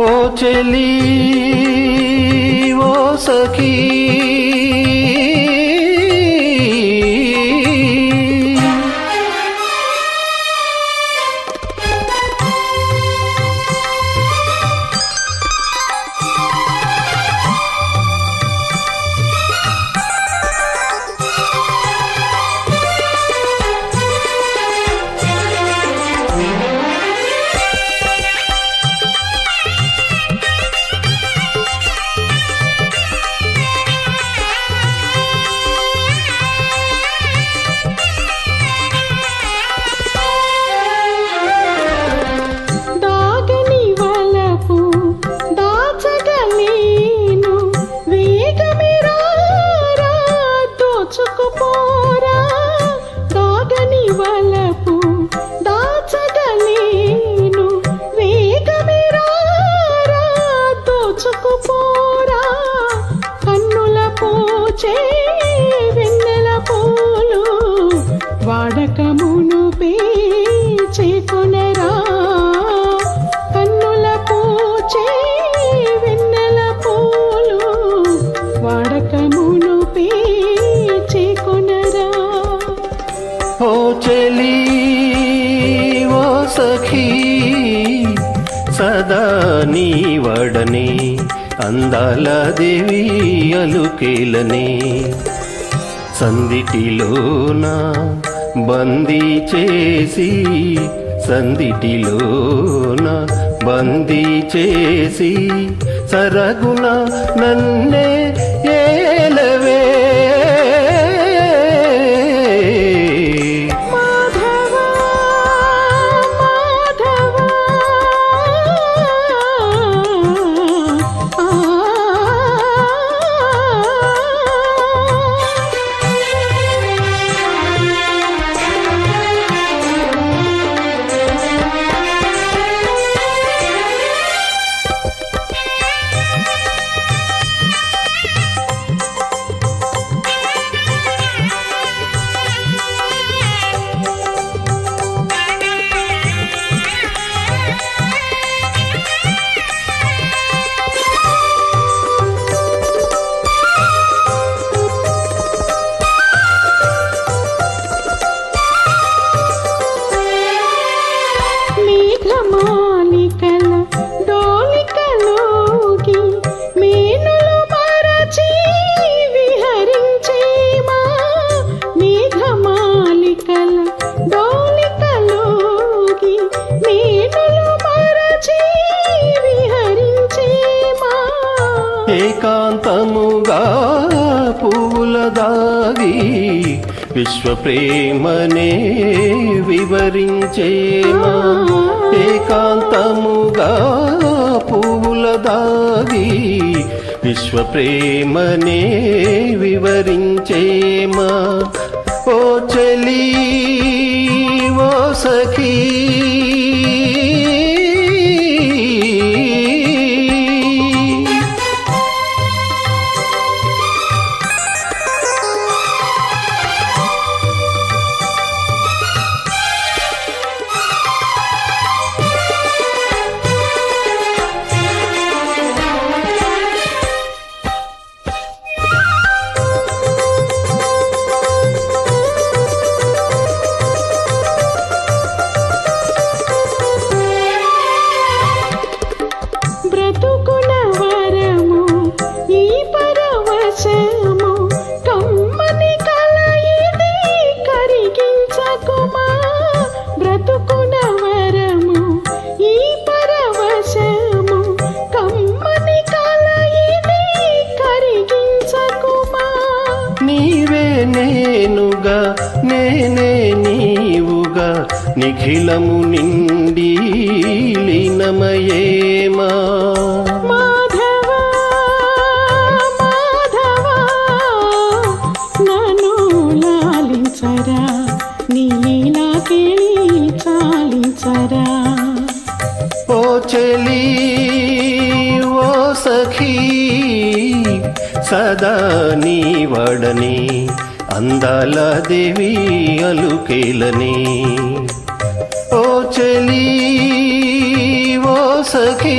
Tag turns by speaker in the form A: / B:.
A: ఓ చెలి ఓ సఖీ
B: పోచే వెన్నెల పూలు వాడకమును పేచేకొనరా కన్నుల పూచే వెన్నెల పూలు వాడకమును పేచేకొనరా
A: ఓ చెలి ఓ సఖీ సదా నీ వడనే అందాల దేవి అలుకేలనే. సందిటిలోన బందీ చేసి సందిటిలోన బందీ చేసి సరగుణ నన్నే ఏకాంతముగా పువ్వుల దాగి విశ్వప్రేమనే వివరించేమా? ఏకాంతముగా పువ్వుల దాగి విశ్వప్రేమనే వివరించేమా? ఓ చలి ఓ సఖి నీవుగా నిఖిలము నిండి లీనమయేమా ఓ చెలి ఓ సఖీ సదా నీ వడని అందాల దేవి అలుకేలని. ఓ చెలి ఓ సఖీ